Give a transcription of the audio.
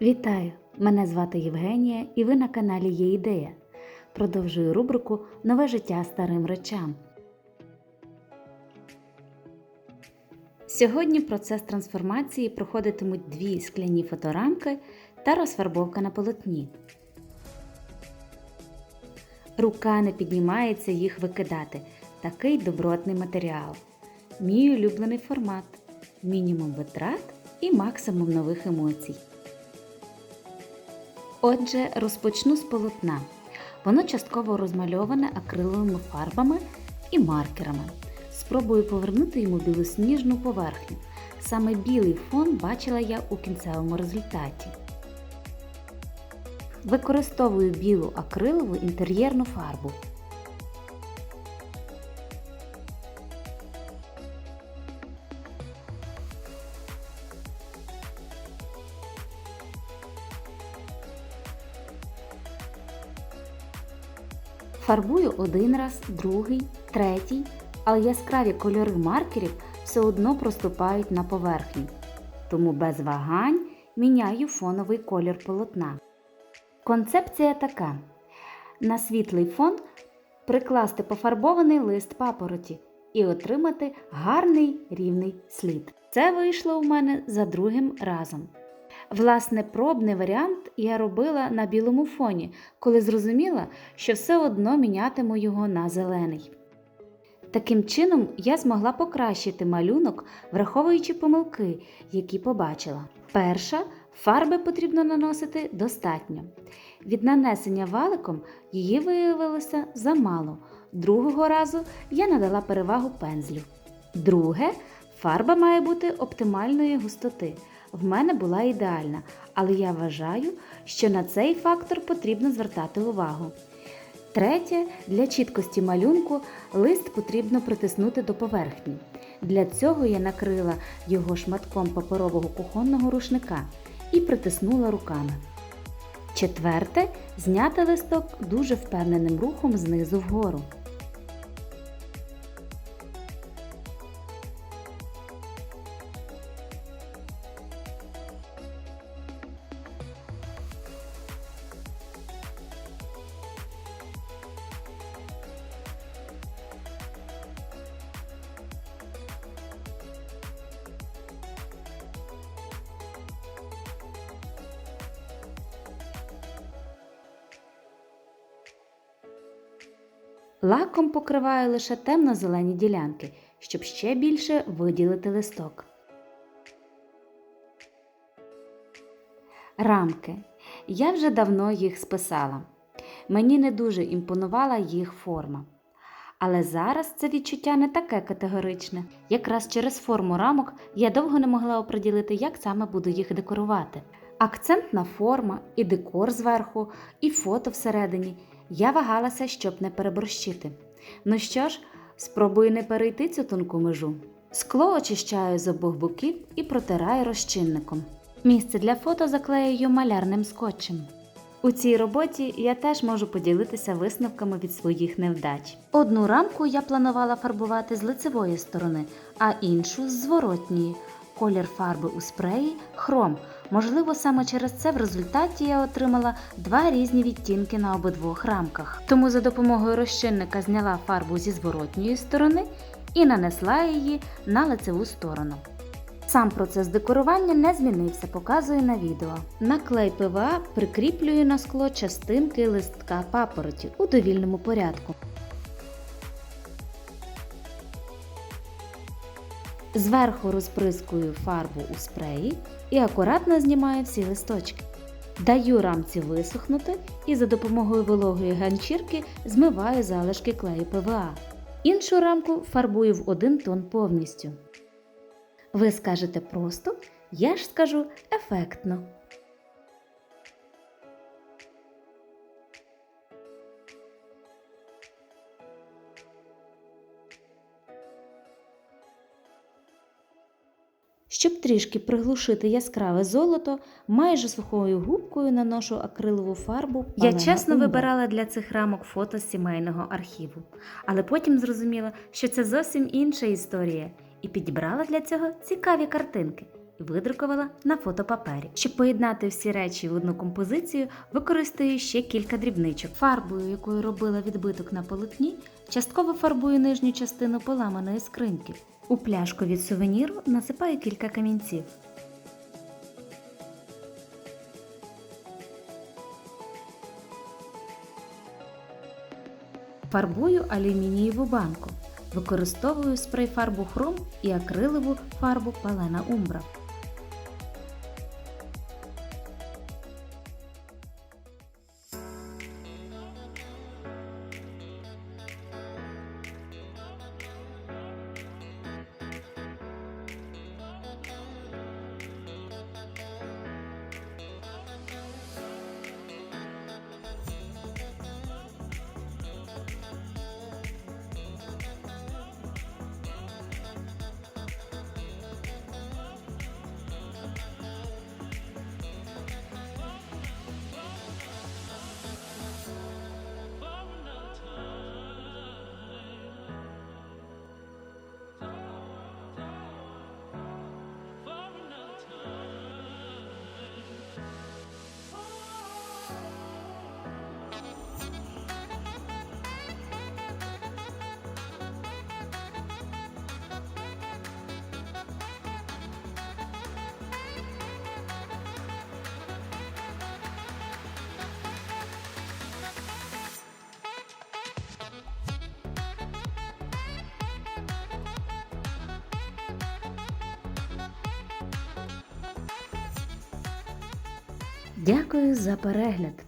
Вітаю! Мене звати Євгенія і ви на каналі Є ідея. Продовжую рубрику Нове життя старим речам. Сьогодні процес трансформації проходитимуть дві скляні фоторамки та розфарбовка на полотні. Рука не піднімається їх викидати. Такий добротний матеріал. Мій улюблений формат. Мінімум витрат і максимум нових емоцій. Отже, розпочну з полотна. Воно частково розмальоване акриловими фарбами і маркерами. Спробую повернути йому білосніжну поверхню. Саме білий фон бачила я у кінцевому результаті. Використовую білу акрилову інтер'єрну фарбу. Фарбую один раз, другий, третій, але яскраві кольори маркерів все одно проступають на поверхню. Тому без вагань міняю фоновий колір полотна. Концепція така: на світлий фон прикласти пофарбований лист папороті і отримати гарний рівний слід. Це вийшло у мене за другим разом. Власне, пробний варіант я робила на білому фоні, коли зрозуміла, що все одно мінятиму його на зелений. Таким чином, я змогла покращити малюнок, враховуючи помилки, які побачила. Перша фарби потрібно наносити достатньо. Від нанесення валиком її виявилося замало. Другого разу я надала перевагу пензлю. Друге, фарба має бути оптимальної густоти. В мене була ідеальна, але я вважаю, що на цей фактор потрібно звертати увагу. Третє, для чіткості малюнку лист потрібно притиснути до поверхні. Для цього я накрила його шматком паперового кухонного рушника і притиснула руками. Четверте, зняти листок дуже впевненим рухом знизу вгору. Лаком покриваю лише темно-зелені ділянки, щоб ще більше виділити листок. Рамки. Я вже давно їх списала. Мені не дуже імпонувала їх форма. Але зараз це відчуття не таке категоричне. Якраз через форму рамок я довго не могла оприділити, як саме буду їх декорувати. Акцентна форма, і декор зверху, і фото всередині. Я вагалася, щоб не переборщити. Ну що ж, спробую не перейти цю тонку межу. Скло очищаю з обох боків і протираю розчинником. Місце для фото заклеюю малярним скотчем. У цій роботі я теж можу поділитися висновками від своїх невдач. Одну рамку я планувала фарбувати з лицевої сторони, а іншу з зворотньої. Колір фарби у спреї хром. Можливо, саме через це в результаті я отримала два різні відтінки на обидвох рамках. Тому за допомогою розчинника зняла фарбу зі зворотньої сторони і нанесла її на лицеву сторону. Сам процес декорування не змінився, показую на відео. На клей ПВА прикріплюю на скло частинки листка папороті у довільному порядку. Зверху розприскую фарбу у спреї і акуратно знімаю всі листочки. Даю рамці висохнути і за допомогою вологої ганчірки змиваю залишки клею ПВА. Іншу рамку фарбую в один тон повністю. Ви скажете просто, я ж скажу ефектно. Щоб трішки приглушити яскраве золото, майже сухою губкою наношу акрилову фарбу. Я чесно на вибирала для цих рамок фото з сімейного архіву, але потім зрозуміла, що це зовсім інша історія, і підібрала для цього цікаві картинки. і видрукувала на фотопапері. Щоб поєднати всі речі в одну композицію, використаю ще кілька дрібничок. Фарбою, якою робила відбиток на полотні, частково фарбую нижню частину поламаної скриньки. У пляшку від сувеніру насипаю кілька камінців. Фарбую алюмінієву банку. Використовую спрей фарбу хром і акрилову фарбу палена умбра. Дякую за перегляд!